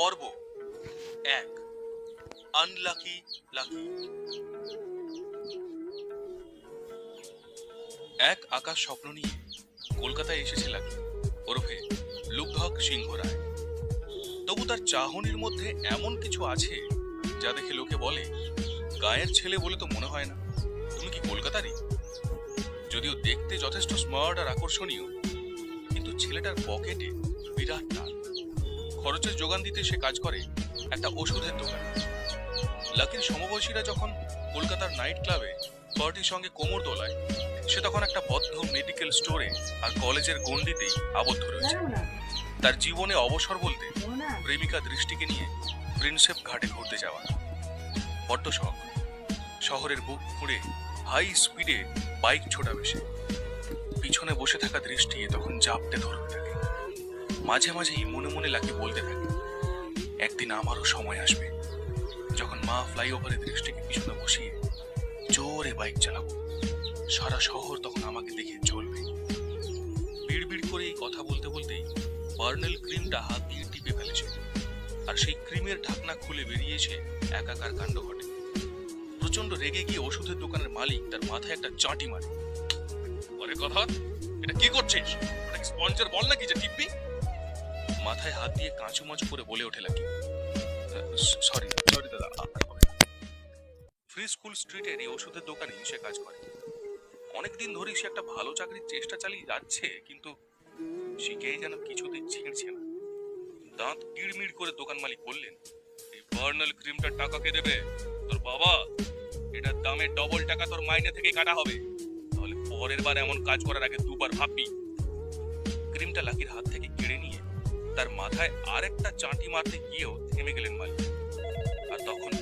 পর্ব এক। Unlucky lucky এক আকাশ স্বপ্ন নিয়ে কলকাতায় এসেছে লাকি ওরফে লুব্ধক সিংহ রায়। তবু তার চাহনির মধ্যে এমন কিছু আছে যা দেখে লোকে বলে, গায়ের ছেলে বলে তো মনে হয় না। তুমি কি কলকাতারই? যদিও দেখতে যথেষ্ট স্মার্ট আর আকর্ষণীয়, কিন্তু ছেলেটার পকেটে বিরাট টান। খরচের যোগান দিতে সে কাজ করে একটা ওষুধের দোকানে। লাকির সমবয়সীরা যখন কলকাতার নাইট ক্লাবে পার্টির সঙ্গে কোমর দোলায় সে তখন একটা বদ্ধ মেডিকেল স্টোরে আর কলেজের গণ্ডিতেই আবদ্ধ রয়েছে। তার জীবনে অবসর বলতে প্রেমিকা দৃষ্টিকে নিয়ে প্রিন্সেপ ঘাটে ঘুরতে যাওয়া। বড্ড শখ। শহরের বুক ফুঁড়ে হাই স্পিডে বাইক ছোটাবে সে পিছনে বসে থাকা দৃষ্টি তখন জাপটে ধরবে তাকে মাঝে মাঝেই মনে মনে লাকি বলতে থাকে, একদিন আমারও সময় আসবে। যখন মা ফ্লাইওভারে দৃষ্টিকে পিছনে বসিয়ে জোরে বাইক চালাবো, সারা শহর তখন আমাকে দেখে চলবে বিড়বিড় করে এই কথা বলতে বলতেই বার্নেল ক্রিমটা হাত দিয়ে টিপে ফেলেছে, আর সেই ক্রিমের ঢাকনা খুলে বেরিয়েছে একাকার কাণ্ড ঘটে। প্রচণ্ড রেগে গিয়ে ওষুধের দোকানের মালিক তার মাথায় একটা চাঁটি মারে। পরে কথা এটা কি করছিস? এটা স্পঞ্জের বল নাকি যে টিপবি? মাথায় হাত দিয়ে কাঁচু মাচু করে বলে ওঠে লাকি। সরি সরি দাদা। ফ্রি স্কুল স্ট্রিটের এই ওষুধের দোকানে সে কাজ করে। অনেকদিন ধরেই সে একটা ভালো চাকরির চেষ্টা চালিয়ে যাচ্ছে, কিন্তু শিখেই যেন কিছুতেই ছিঁড়ছে না। দাঁত কিড়মিড় করে দোকান মালিক বললেন, এই বার্নাল ক্রিমটার টাকা কে দেবে? তোর বাবা, এটার দামে ডবল টাকা তোর মাইনে থেকে কাটা হবে। তাহলে পরের বার এমন কাজ করার আগে দুবার ভাববি। ক্রিমটা লাকির হাত থেকে কেড়ে নিয়ে তার মাথায় আরেকটা চাঁটি মারতে গিয়েও থেমে গেলেন মালিক। আর তখন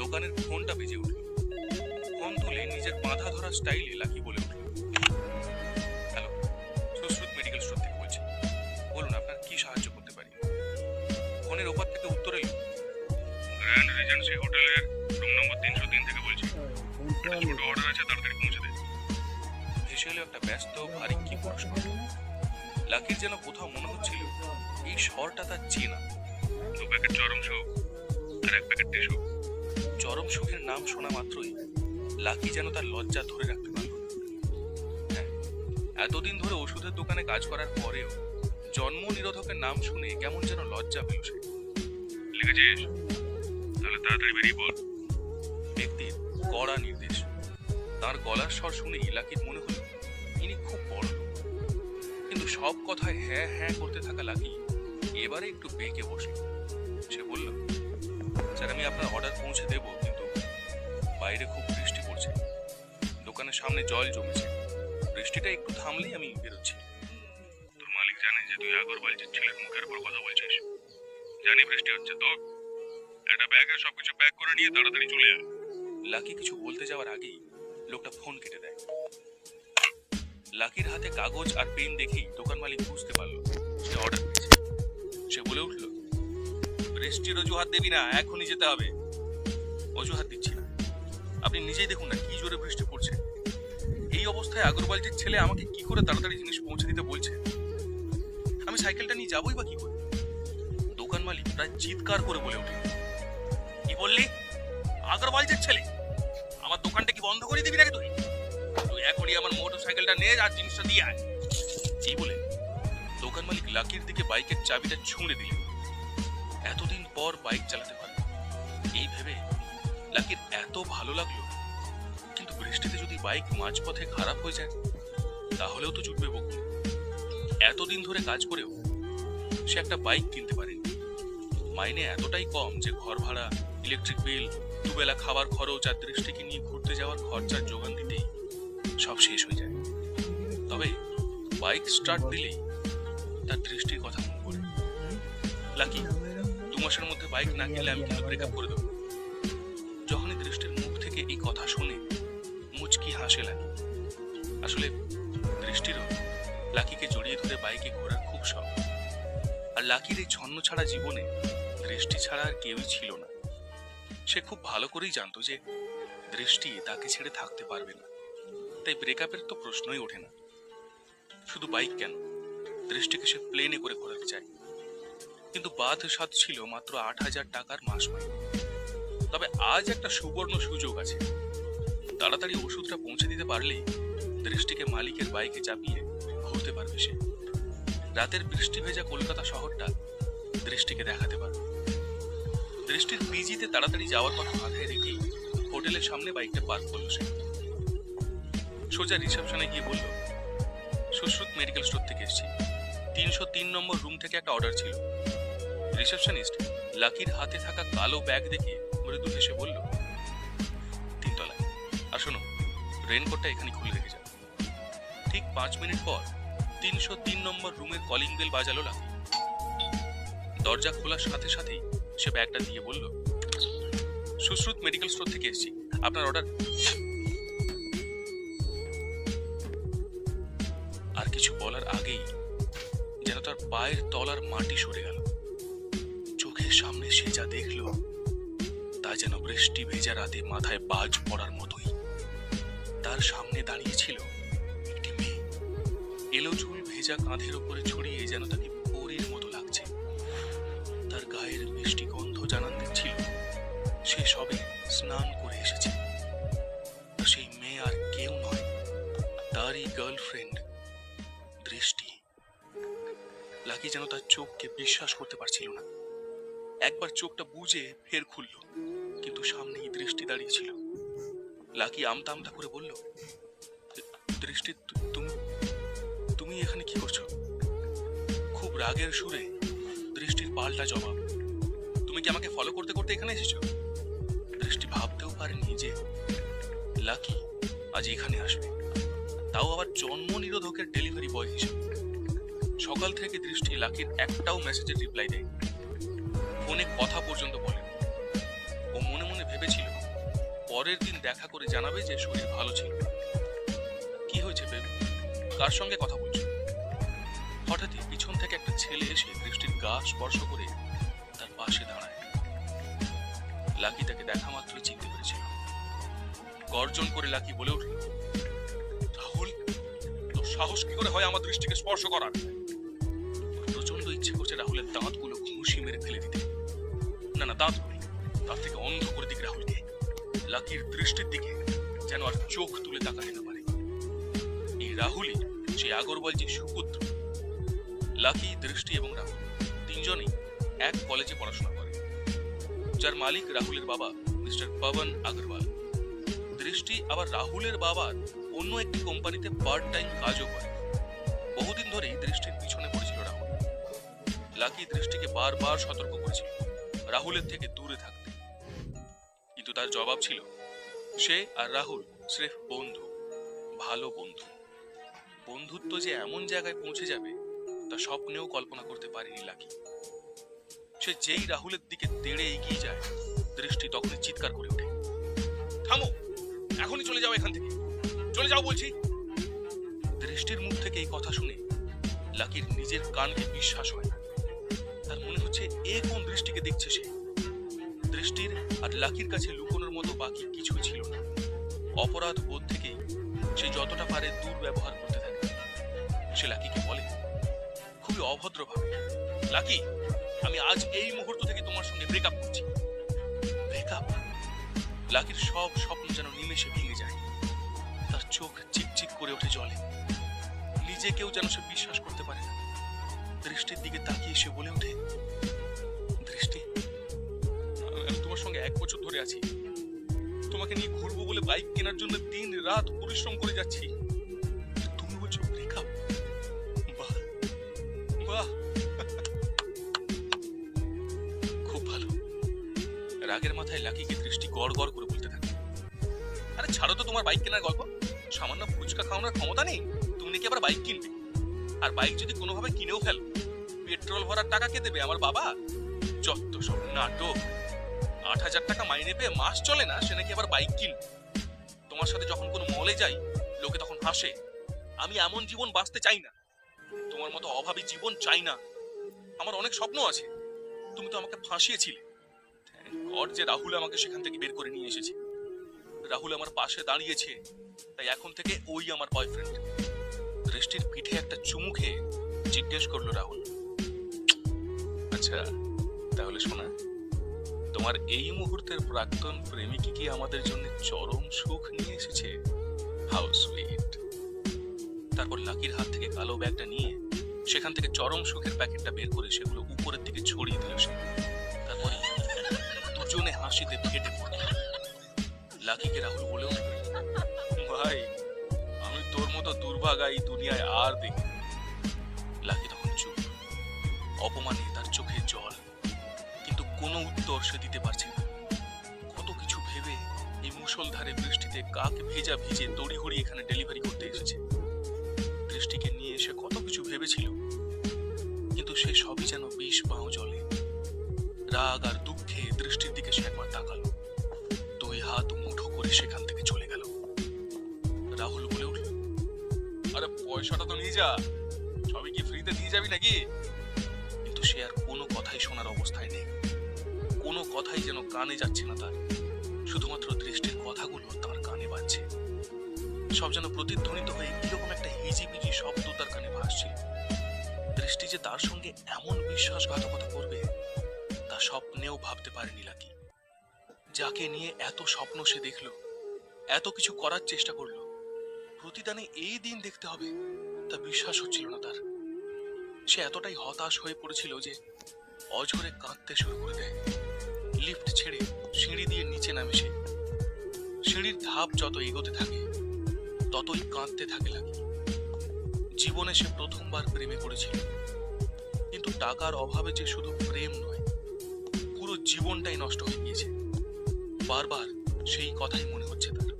দোকানের ফোনটা বেজে উঠল। ফোন তুলে নিজের বাঁধা ধরা স্টাইলে লাকি বলে উঠল, হ্যালো, সুশ্রুত মেডিকেল স্টোর থেকে বলছি। বলুন, আপনার কি সাহায্য করতে পারি? ফোনের ওপার থেকে উত্তর এলো, গ্র্যান্ড রিজেন্সি হোটেলের রুম নম্বর তিনশো তিন থেকে বলছি। ছোট অর্ডার আছে তাড়াতাড়ি পৌঁছে দে ভেসে একটা ব্যস্ত, ভারী কি প্রশ্ন লাকির যেন কোথাও মনে হচ্ছিল এই স্বরটা তার চেনা। দু প্যাকেট চরম সুখ আর এক প্যাকেট টিস্যু চরম সুখের নাম শোনা মাত্রই লাকি যেন তার লজ্জা ধরে রাখতে পারল। হ্যাঁ, এতদিন ধরে ওষুধের দোকানে কাজ করার পরেও জন্ম নিরোধকের নাম শুনে কেমন যেন লজ্জা পেল সে। লিখেছিস? তাহলে তাড়াতাড়ি বেরিয়ে পড়। ব্যক্তির কড়া নির্দেশ। তার গলার স্বর শুনে লাকির মনে হলো ইনি খুব বড়। কিন্তু সব কথায় হ্যাঁ হ্যাঁ করতে থাকা লাকি এবারে একটু বেঁকে বসল। সে বলল, স্যার, আমি আপনার অর্ডার পৌঁছে দেব, কিন্তু বাইরে খুব বৃষ্টি পড়ছে। দোকানের সামনে জল জমেছে। বৃষ্টিটা একটু থামলেই আমি বেরোচ্ছি। তোর মালিক জানে যে তুই আগরবালজির ছেলের মুখের উপর কথা বলছিস। জানি বৃষ্টি হচ্ছে তো একটা ব্যাগে সবকিছু প্যাক করে নিয়ে তাড়াতাড়ি চলে আয়। লাকি কিছু বলতে যাওয়ার আগেই লোকটা ফোন কেটে দেয়। লাকির হাতে কাগজ আর পেন দেখেই দোকান মালিক বুঝতে পারল সে অর্ডার পেয়েছে। সে বলে উঠল বৃষ্টির অজুহাত দেবি না, এখনই যেতে হবে। অজুহাত দিচ্ছি না আপনি নিজেই দেখুন না, কি জোরে বৃষ্টি পড়ছে। এই অবস্থায় আগরবালজির ছেলে আমাকে কি করে তাড়াতাড়ি জিনিস পৌঁছে দিতে বলছে? আমি সাইকেলটা নিয়ে যাবোই বা কি করে? দোকান মালিক প্রায় চিৎকার করে বলে উঠে কি বললি? আগরবালজির ছেলে? আমার দোকানটা কি বন্ধ করে দিবি নাকি তুই? এখনই আমার মোটর সাইকেলটা নিয়ে আর জিনিসটা দিয়ে আয়। এই বলে দোকান মালিক লাকির দিকে বাইকের চাবিটা ছুঁড়ে দিল। এতদিন পর বাইক চালাতে পারে এই ভেবে লাকির এত ভালো লাগল। কিন্তু বৃষ্টিতে যদি বাইক মাঝপথে খারাপ হয়ে যায়, তাহলেও তো জুটবে বকুল এতদিন ধরে কাজ করেও সে একটা বাইক কিনতে পারেনি। মাইনে এতটাই কম যে ঘর ভাড়া ইলেকট্রিক বিল দুবেলা খাবার খরচ আর দৃষ্টিকে নিয়ে ঘুরতে যাওয়ার খরচার যোগান দিতেই সব শেষ হয়ে যায়। তবে বাইক স্টার্ট দিলেই তার দৃষ্টির কথা মনে পড়ে। লাকি, দু মাসের মধ্যে বাইক না কিনলে আমি কিন্তু ব্রেকআপ করে দেবো। যখনই দৃষ্টির মুখ থেকে এই কথা শুনে মুচকি হাসে লাগে আসলে দৃষ্টিরও লাকিকে জড়িয়ে ধরে বাইকে ঘোরার খুব শখ। আর লাকির এই ছন্ন ছাড়া জীবনে দৃষ্টি ছাড়া আর কেউই ছিল না। সে খুব ভালো করেই জানতো যে দৃষ্টি তাকে ছেড়ে থাকতে পারবে না। তাই ব্রেকআপের তো প্রশ্নই ওঠে না। শুধু বাইক কেন? দৃষ্টিকে সে প্লেনে করে ঘোরাতে চায়। কিন্তু বাদ সাত ছিল মাত্র আট হাজার টাকার মাস মাইনে তবে আজ একটা সুবর্ণ সুযোগ আছে। তাড়াতাড়ি ওষুধটা পৌঁছে দিতে পারলেই দৃষ্টিকে মালিকের বাইকে চাপিয়ে ঘুরতে পারবে সে। রাতের বৃষ্টি ভেজা কলকাতা শহরটা দৃষ্টিকে দেখাতে পারবে। দৃষ্টির পিজিতে তাড়াতাড়ি যাওয়ার কথা মাথায় রেখেই হোটেলের সামনে বাইকটা পার্ক করল সে। সোজা রিসেপশনে গিয়ে বলল, সুশ্রুত মেডিকেল স্টোর থেকে এসেছি। তিনশো তিন নম্বর রুম থেকে একটা অর্ডার ছিল। রিসেপশনিস্ট লাকির হাতে থাকা কালো ব্যাগ দেখে মৃদু হেসে বলল, তিনতলায়। আর শোনো, রেনকোটটা এখানে খুলে রেখে যাও। ঠিক পাঁচ মিনিট পর তিনশো তিন নম্বর রুমের কলিং বেল বাজালো লাকি। দরজা খোলার সাথে সাথেই সে ব্যাগটা দিয়ে বলল, সুশ্রুত মেডিকেল স্টোর থেকে এসেছি। আপনার অর্ডার পায়ের তলার মাটি সরে গেল। চোখের সামনে সে যা দেখল, তা যেন বৃষ্টি ভেজা রাতে মাথায় বাজ পড়ার মতোই। তার সামনে দাঁড়িয়ে ছিল একটি মেয়ে। এলো চুল ভেজা কাঁধের ওপরে ছড়িয়ে যেন তাকে পরীর মতো লাগছে। তার গায়ের মিষ্টি গন্ধ জানান দিচ্ছিল, সে সবে স্নান করে এসেছে। সেই মেয়ে আর কেউ নয়, তারই গার্লফ্রেন্ড লাকি যেন তার চোখকে বিশ্বাস করতে পারছিল না। একবার চোখটা বুঝে ফের খুলল, কিন্তু সামনেই দৃষ্টি দাঁড়িয়েছিল লাকি আমতা আমতা করে বলল, দৃষ্টি, তুমি তুমি এখানে কি করছ? খুব রাগের সুরে দৃষ্টির পাল্টা জবাব, তুমি কি আমাকে ফলো করতে করতে এখানে এসেছ? দৃষ্টি ভাবতেও পারেনি যে লাকি আজ এখানে আসবে। তাও আবার জন্ম নিরোধকের ডেলিভারি বয় হিসেবে। সকাল থেকে দৃষ্টি লাকির একটাও মেসেজের রিপ্লাই দেয় ফোনে কথা পর্যন্ত বলে ও মনে মনে ভেবেছিল, পরের দিন দেখা করে জানাবে যে শরীর ভালো ছিল। কি হয়েছে বেবি কার সঙ্গে কথা বলছো? হঠাৎই পিছন থেকে একটা ছেলে এসে দৃষ্টির গা স্পর্শ করে তার পাশে দাঁড়ায়। লাকি তাকে দেখা মাত্রই চিনতে পেরেছিল। গর্জন করে লাকি বলে উঠল, রাহুল, তোর সাহস কি করে হয় আমার দৃষ্টিকে স্পর্শ করার? ইচ্ছে করছে রাহুলের দাঁতগুলো ঘুষি মেরে ফেলে দিতে। না না, দাঁত তার থেকে অন্ধ করে দিক রাহুলকে। লাকির দৃষ্টির দিকে যেন আর চোখ তুলে তাকাতে না পারে। এই রাহুলই সেই আগরওয়াল যে সুপুত্র। লাকি, দৃষ্টি এবং রাহুল তিনজনেই এক কলেজে পড়াশোনা করে। যার মালিক রাহুলের বাবা মিস্টার পবন আগরওয়াল। দৃষ্টি আবার রাহুলের বাবার অন্য একটি কোম্পানিতে পার্ট টাইম কাজও করে। বহুদিন ধরেই দৃষ্টির পিছনে লাকি দৃষ্টিকে বারবার সতর্ক করেছিল, রাহুলের থেকে দূরে থাকতে। কিন্তু তার জবাব ছিল, সে আর রাহুল স্রেফ বন্ধু, ভালো বন্ধু। বন্ধুত্ব যে এমন জায়গায় পৌঁছে যাবে, তা স্বপ্নেও কল্পনা করতে পারেনি লাকি। সে যেই রাহুলের দিকে তেড়ে এগিয়ে যায়, দৃষ্টি তখনই চিৎকার করে ওঠে। থামো! এখনই চলে যাও এখান থেকে। চলে যাও বলছি। দৃষ্টির মুখ থেকে এই কথা শুনে লাকির নিজের কানকে বিশ্বাস হয় না। তার মনে হচ্ছে এ কোন দৃষ্টিকে দেখছে সে? দৃষ্টির আর লাকির কাছে লুকোনোর মতো বাকি কিছুই ছিল না। অপরাধ বোধ থেকেই সে যতটা পারে দুর্ব্যবহার করতে থাকে। সে লাকিকে বলে, খুবই অভদ্রভাবে লাকি, আমি আজ এই মুহূর্ত থেকে তোমার সঙ্গে ব্রেকআপ করছি। ব্রেকআপ লাকির সব স্বপ্ন যেন নিমেষে ভেঙে যায়। তার চোখ চিকচিক করে ওঠে জলে। নিজেকেও যেন সে বিশ্বাস করতে পারে না। দৃষ্টির দিকে তাকিয়ে সে বলে ওঠে, দৃষ্টি তোমার সঙ্গে এক বছর ধরে আছি। তোমাকে নিয়ে ঘুরবো বলে বাইক কেনার জন্য দিন রাত পরিশ্রম করে যাচ্ছি। তুমি বলছো ব্রেকআপ বাহ বাহ। খুব ভালো। রাগের মাথায় লাকিকে দৃষ্টি গড় গড় করে বলতে থাকে। আরে ছাড়ো তো তোমার বাইক কেনার গল্প। সামান্য ফুচকা খাওয়ানোর ক্ষমতা নেই। তুমি নাকি আবার বাইক কিনবে? আর বাইক যদি কোনোভাবে কিনেও ফেলো পেট্রোল ভরার টাকা কে দেবে? আমার বাবা? যত সব নাটক। আট হাজার টাকা মাইনে পেয়ে মাস চলে না, সে নাকি আবার বাইক কিনবে? তোমার সাথে যখন কোনো মলে যাই, লোকে তখন হাসে, আমি এমন জীবন বাঁচতে চাই না। তোমার মতো অভাবী জীবন চাই না। আমার অনেক স্বপ্ন আছে। তুমি তো আমাকে ফাঁসিয়েছিলে। গড যে রাহুল আমাকে সেখান থেকে বের করে নিয়ে এসেছে। রাহুল আমার পাশে দাঁড়িয়েছে, তাই এখন থেকে ওই আমার বয়ফ্রেন্ড দৃষ্টির পিঠে একটা চুমু খেয়ে জিজ্ঞেস করল রাহুল আচ্ছা তাহলে শোনা। তোমার এই মুহূর্তের প্রাক্তন প্রেমিকি কি আমাদের জন্য চরম সুখ নিয়ে এসেছে? How sweet. তারপর লাকির হাত থেকে কালো ব্যাগটা নিয়ে সেখান থেকে চরম সুখের প্যাকেটটা বের করে সেগুলো উপরের দিকে ছড়িয়ে দিল সে। তারপরে দুজনে হাসিতে ফেটে পড়ল। লাকিকে রাহুল বলে ভাই, আমি তোর মতো দুর্ভাগা এই দুনিয়ায় আর দেখি লাকি তখন চুপ। অপমানে কোনো উত্তর সে দিতে পারছে না। কত কিছু ভেবে এই মুষলধারে বৃষ্টিতে কাক ভেজা ভিজে তড়িঘড়ি এখানে ডেলিভারি করতে এসেছে। দৃষ্টিকে নিয়ে এসে কত কিছু ভেবেছিল, কিন্তু সে সবই যেন বিষ পাও জলে। রাগ আর দুঃখে দৃষ্টির দিকে সে একবার তাকালো। দুই হাত মুঠো করে সেখান থেকে চলে গেল। রাহুল বলে উঠল, আরে পয়সাটা তো নিয়ে যা। সবই কি ফ্রিতে দিয়ে যাবি নাকি? কিন্তু সে আর কোনো কথাই শোনার অবস্থায় নেই। কোনো কথাই যেন কানে যাচ্ছে না তার। শুধুমাত্র দৃষ্টির কথাগুলো তার কানে বাজছে। সব যেন প্রতিধ্বনিত হয়ে কীরকম একটা হিজিবিজি শব্দ তার কানে ভাসছিল দৃষ্টি যে তার সঙ্গে এমন বিশ্বাসঘাতকতা করবে, তা স্বপ্নেও ভাবতে পারেনি লাকি। যাকে নিয়ে এত স্বপ্ন সে দেখল, এত কিছু করার চেষ্টা করল, প্রতিদানে এই দিন দেখতে হবে, তা বিশ্বাস হচ্ছিল না তার। সে এতটাই হতাশ হয়ে পড়েছিল যে অঝরে কাঁদতে শুরু করে দেয়। লিফট ছেড়ে সিঁড়ি দিয়ে নিচে নামে সে। সিঁড়ির ধাপ যত এগোতে থাকে, ততই কাঁদতে থাকে লাগে। জীবনে সে প্রথমবার প্রেমে করেছিল কিন্তু টাকার অভাবে যে শুধু প্রেম নয়, পুরো জীবনটাই নষ্ট হয়ে গিয়েছে। বারবার সেই কথাই মনে হচ্ছে তার।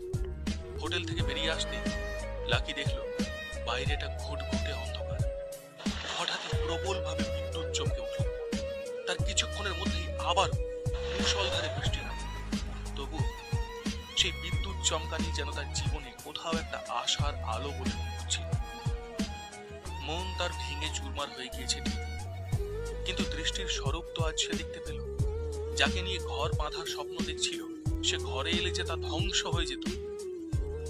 হোটেল থেকে বেরিয়ে আসতে লাকি দেখল, বাইরেটা ঘুটঘুটে অন্ধকার। হঠাৎই প্রবলভাবে বিদ্যুৎ চমকে উঠল। তার কিছুক্ষণের মধ্যেই আবার মুষলধারে বৃষ্টি তবু সেই বিদ্যুৎ চমকানি যেন তার জীবনে কোথাও একটা আশার আলো বলে মনে মন তার ভেঙে চুরমার হয়ে গিয়েছে কিন্তু দৃষ্টির স্বরূপ তো আজ সে দেখতে পেল। যাকে নিয়ে ঘর বাঁধার স্বপ্ন দেখছিল, সে ঘরে এলে যে তা ধ্বংস হয়ে যেত।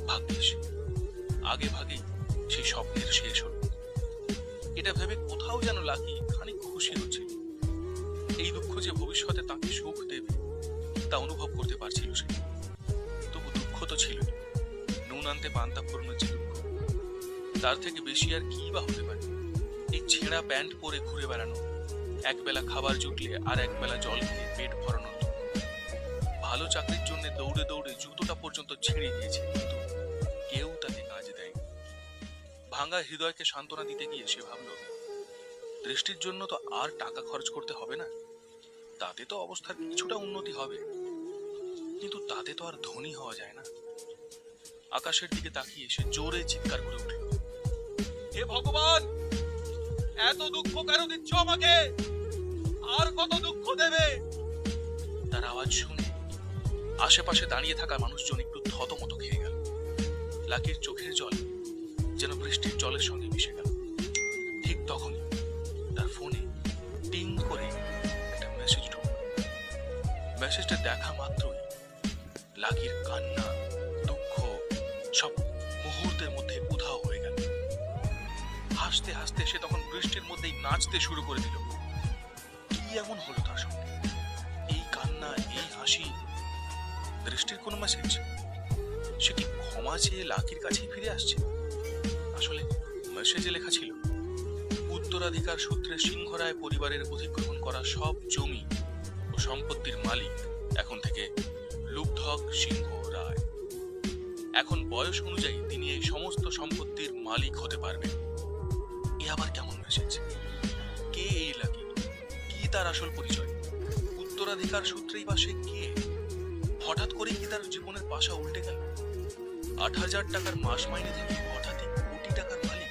ভাগ্যিস আগে ভাগেই সেই স্বপ্নের শেষ হলো। এটা ভেবে কোথাও যেন লাকি খানিক খুশি হচ্ছিল এই দুঃখ যে ভবিষ্যতে তাকে সুখ তা অনুভব করতে পারছিল সে। তবু দুঃখ তো ছিল নুন আনতে পান্তা যে দুঃখ তার থেকে বেশি আর কি বা হতে পারে? এই ছেঁড়া প্যান্ট পরে ঘুরে বেড়ানো, একবেলা খাবার জুটলে আর একবেলা জল খেয়ে পেট ভরানো ভালো চাকরির জন্য দৌড়ে দৌড়ে জুতোটা পর্যন্ত ছেড়ে দিয়েছে, কিন্তু কেউ তাকে কাজ দেয় ভাঙা হৃদয়কে সান্ত্বনা দিতে গিয়ে সে ভাবল, দৃষ্টির জন্য তো আর টাকা খরচ করতে হবে না? তাতে তো অবস্থার কিছুটা উন্নতি হবে। কিন্তু তাতে তো আর ধনী হওয়া যায় না। আকাশের দিকে তাকিয়ে সে জোরে চিৎকার করে উঠল। হে ভগবান, এত দুঃখ কেন দিচ্ছ আমাকে? আর কত দুঃখ দেবে? তার আওয়াজ শুনে আশেপাশে দাঁড়িয়ে থাকা মানুষজন একটু থতমত খেয়ে গেল। লাকির চোখের জল যেন বৃষ্টির জলের সঙ্গে মিশে গেল। ঠিক তখনই তার ফোনে টিং করে একটা মেসেজ ঢুকল। মেসেজটা দেখা মাত্রই লাকির কান্না, দুঃখ, সব মুহূর্তের মধ্যে উধাও হয়ে গেল। হাসতে হাসতে সে তখন বৃষ্টির মধ্যেই নাচতে শুরু করে দিল। কি এমন হলো তার সঙ্গে? এই কান্না, এই হাসি, বৃষ্টির কোনো মেসেজ সে কি ক্ষমা চেয়ে লাকির কাছেই ফিরে আসছে? আসলে মেসেজে লেখা ছিল, উত্তরাধিকার সূত্রে সিংহরায় পরিবারের অধিগ্রহণ করা সব জমি ও সম্পত্তির মালিক এখন থেকে লুব্ধক সিংহ রায়। এখন বয়স অনুযায়ী তিনি এই সমস্ত সম্পত্তির মালিক হতে পারবেন। এ আবার কেমন মেসেজ? কে এই লাকি? কি তার আসল পরিচয়? উত্তরাধিকার সূত্রেই বা সে কে? হঠাৎ করেই কি তার জীবনের পাশা উল্টে গেল? আট হাজার টাকার মাস মাইনে থেকে হঠাৎই কোটি টাকার মালিক।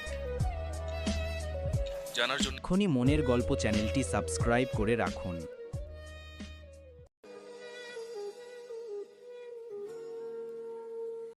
জানার জন্য এখনই মনের গল্প চ্যানেলটি সাবস্ক্রাইব করে রাখুন।